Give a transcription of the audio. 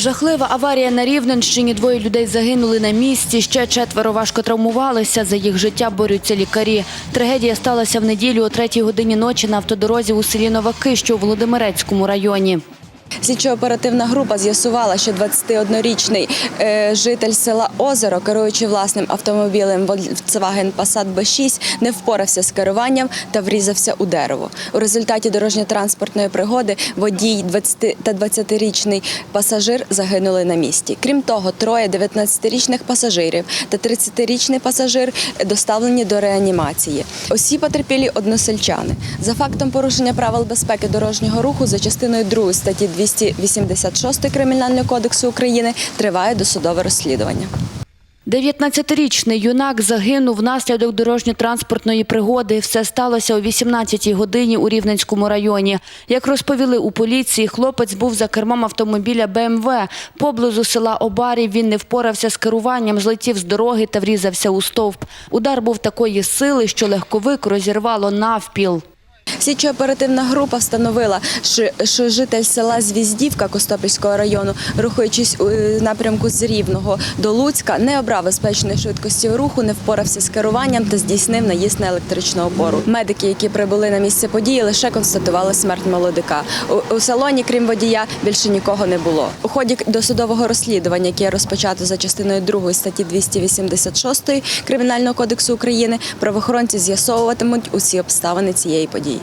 Жахлива аварія на Рівненщині. Двоє людей загинули на місці. Ще четверо важко травмувалися. За їх життя борються лікарі. Трагедія сталася в неділю о третій годині ночі на автодорозі у селі Новаки, що у Володимирецькому районі. Слідчо-оперативна група з'ясувала, що 21-річний е, житель села Озеро, керуючи власним автомобілем Volkswagen Passat B6, не впорався з керуванням та врізався у дерево. У результаті дорожньо-транспортної пригоди водій 20 та 20-річний пасажир загинули на місці. Крім того, троє 19-річних пасажирів та 30-річний пасажир доставлені до реанімації. Усі потерпілі односельчани. За фактом порушення правил безпеки дорожнього руху за частиною 2 статті 286 Кримінального кодексу України триває досудове розслідування. 19-річний юнак загинув внаслідок дорожньо-транспортної пригоди. Все сталося о 18-й годині у Рівненському районі. Як розповіли у поліції, хлопець був за кермом автомобіля БМВ. Поблизу села Обарів він не впорався з керуванням, злетів з дороги та врізався у стовп. Удар був такої сили, що легковик розірвало навпіл. Слідчо-оперативна група встановила, що, житель села Звіздівка Костопільського району, рухаючись у е, напрямку з Рівного до Луцька, не обрав безпечної швидкості руху, не впорався з керуванням та здійснив наїзд на електричну опору. Медики, які прибули на місце події, лише констатували смерть молодика. У салоні, крім водія, більше нікого не було. У ході досудового розслідування, яке розпочато за частиною 2 статті 286 Кримінального кодексу України, правоохоронці з'ясовуватимуть усі обставини цієї події.